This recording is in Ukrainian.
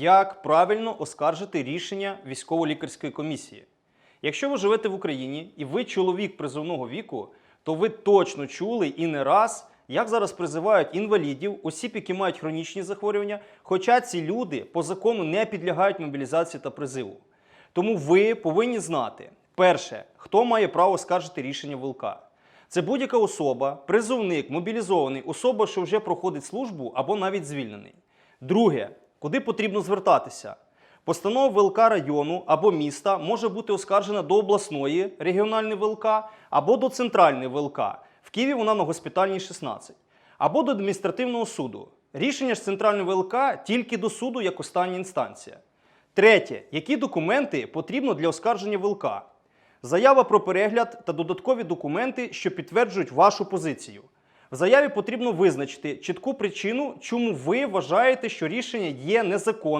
як правильно оскаржити рішення військово-лікарської комісії. Якщо ви живете в Україні і ви чоловік призовного віку, то ви точно чули і не раз, як зараз призивають інвалідів, осіб, які мають хронічні захворювання, хоча ці люди по закону не підлягають мобілізації та призиву. Тому ви повинні знати: перше, хто має право скаржити рішення ВЛК. Це будь-яка особа, призовник, мобілізований, особа, що вже проходить службу або навіть звільнений. Друге, куди потрібно звертатися? Постанова ВЛК району або міста може бути оскаржена до обласної регіональної ВЛК або до центральної ВЛК. В Києві вона на госпітальній 16, або до адміністративного суду. Рішення ж центральної ВЛК тільки до суду як остання інстанція. Третє, які документи потрібно для оскарження ВЛК? Заява про перегляд та додаткові документи, що підтверджують вашу позицію. В заяві потрібно визначити чітку причину, чому ви вважаєте, що рішення є незаконним.